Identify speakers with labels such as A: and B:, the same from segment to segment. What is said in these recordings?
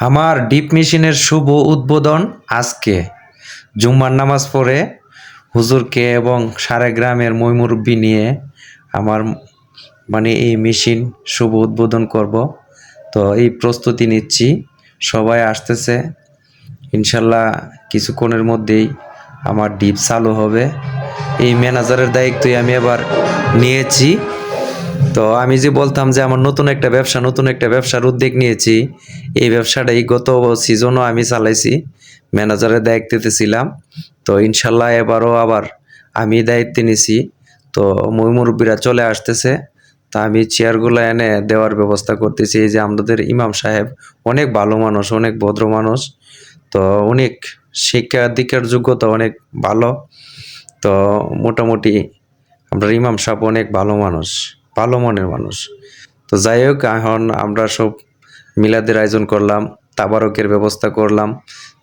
A: আমার ডিপ মেশিনের শুভ উদ্বোধন আজকে। জুম্মার নামাজ পড়ে হুজুরকে এবং সারা গ্রামের ময়মুরব্বী নিয়ে আমার মানে এই মেশিন শুভ উদ্বোধন করব। তো এই প্রস্তুতি নিচ্ছি। সবাই আসতেছে। ইনশাল্লাহ কিছুক্ষণের মধ্যেই আমার ডিপ চালু হবে। এই ম্যানেজারের দায়িত্বই আমি এবার নিয়েছি। তো আমি যে বলতাম যে আমার নতুন একটা ব্যবসা, নতুন একটা ব্যবসার উদ্যোগ নিয়েছি, এই ব্যবসাটাই গত সিজনও আমি চালাইছি ম্যানেজারের দায়িত্বতে ছিলাম। তো ইনশাল্লাহ এবারও আবার আমি দায়িত্ব নিছি। তো মুরব্বীরা চলে আসতেছে, তা আমি চেয়ারগুলো এনে দেওয়ার ব্যবস্থা করতেছি। এই যে আমাদের ইমাম সাহেব অনেক ভালো মানুষ, অনেক ভদ্র মানুষ। তো অনেক শিক্ষা দীক্ষার যোগ্যতা অনেক ভালো। তো মোটামুটি আমরা ইমাম সাহেব অনেক ভালো মানুষ। ভালো মনের মানুষ। তো যাই হোক, এখন আমরা সব মিলাদের আয়োজন করলাম, তাবারকের ব্যবস্থা করলাম।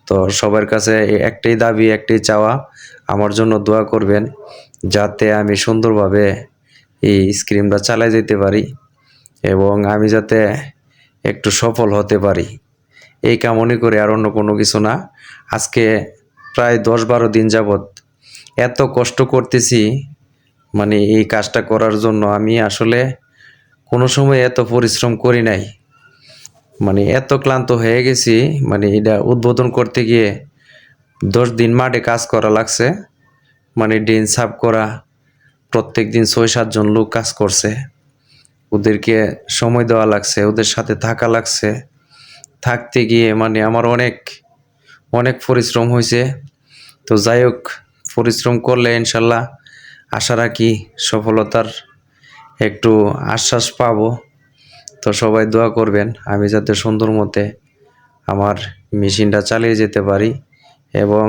A: তো সবার কাছে একটাই দাবি, একটাই চাওয়া, আমার জন্য দোয়া করবেন যাতে আমি সুন্দরভাবে এই স্ক্রিমটা চালাই যেতে পারি এবং আমি যাতে একটু সফল হতে পারি। এই কামনি করে আর অন্য কোনো কিছু না। আজকে প্রায় দশ বারো দিন যাবত এত কষ্ট করতেছি মানে এই কাজটা করার জন্য আমি আসলে কোনো সময় এত পরিশ্রম করি নাই। মানে এত ক্লান্ত হয়ে গেছি মানে এটা উদ্বোধন করতে গিয়ে দশ দিন মাঠে কাজ করা লাগছে। মানে ডিন সাফ করা, প্রত্যেক দিন ছয় সাতজন লোক কাজ করছে। ওদেরকে সময় দেওয়া লাগছে, ওদের সাথে থাকা লাগছে। থাকতে গিয়ে মানে আমার অনেক অনেক পরিশ্রম হয়েছে। তো যাই হোক, পরিশ্রম করলে ইনশাল্লাহ আশা রাখি সফলতার একটু আশ্বাস পাব। তো সবাই দোয়া করবেন, আমি যাতে সুন্দর মতে আমার মেশিনটা চালিয়ে যেতে পারি এবং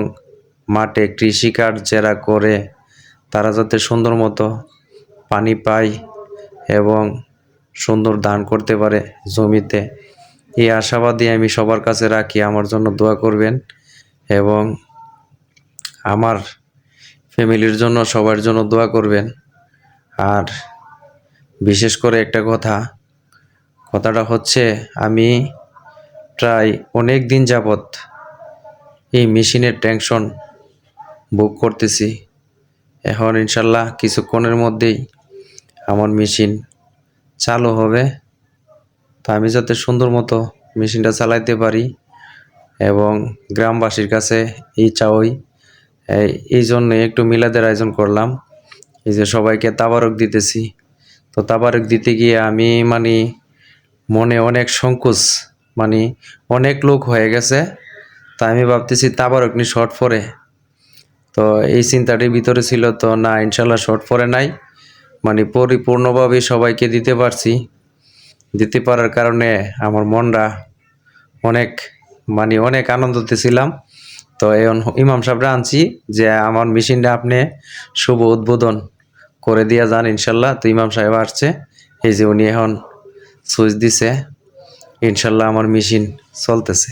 A: মাঠে কৃষিকাজ যারা করে, তারা যাতে সুন্দর মতো পানি পায় এবং সুন্দর দান করতে পারে জমিতে। এই আশাবাদী আমি সবার কাছে রাখি, আমার জন্য দোয়া করবেন এবং আমার ফ্যামিলির জন্য, সবার জন্য দোয়া করবেন। আর বিশেষ করে একটা কথা, কথাটা হচ্ছে, আমি প্রায় অনেক দিন যাবৎ এই মেশিনের টেনশন বুক করতেছি। এখন ইনশাল্লাহ কিছুক্ষণের মধ্যেই আমার মেশিন চালু হবে। তা আমি যাতে সুন্দর মতো মেশিনটা চালাইতে পারি এবং গ্রামবাসীর কাছে এই চাওই এই- জন্য একটু মিলাদের আয়োজন করলাম। এই যে সবাইকে তাবারক দিতেছি। তো তাবারক দিতে গিয়ে আমি মানে মনে অনেক সংকোচ মানে অনেক লোক হয়ে গেছে। তা আমি ভাবতেছি তাবারক নি শর্ট পরে তো এই চিন্তাটির ভিতরে ছিল তো না, ইনশাল্লাহ শর্ট পরে নাই। মানে পরিপূর্ণভাবে সবাইকে দিতে পারছি। দিতে পারার কারণে আমার মনটা অনেক মানে অনেক আনন্দতে ছিলাম। তো এখন ইমাম সাহেবরা আনছি যে আমার মেশিনটা আপনি শুভ উদ্বোধন করে দিয়া যান, ইনশাল্লাহ। তো ইমাম সাহেব আসছে। এই যে উনি এখন সুইচ দিছে। ইনশাল্লাহ আমার মেশিন চলতেছে।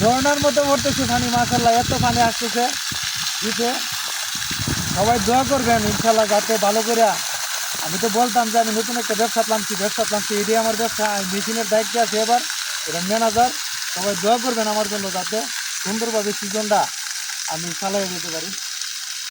B: ঝর্ণার মতো পড়তেছে পানি মাসাল্লাহ এত পানি আসতেছে। দিতে সবাই দোয়া করবেন ইনশাল্লাহ যাতে ভালো করে আমি তো বলতাম যে আমি নতুন একটা ব্যবসা প্লানছি ব্যবসা প্লানছি এটাই আমার ব্যবসা। মেশিনের দায়িত্ব আছে এবার, এটা ম্যানেজার সবাই দোয়া করবেন আমার জন্য যাতে সুন্দরভাবে সিজনটা আমি চালাই যেতে পারি।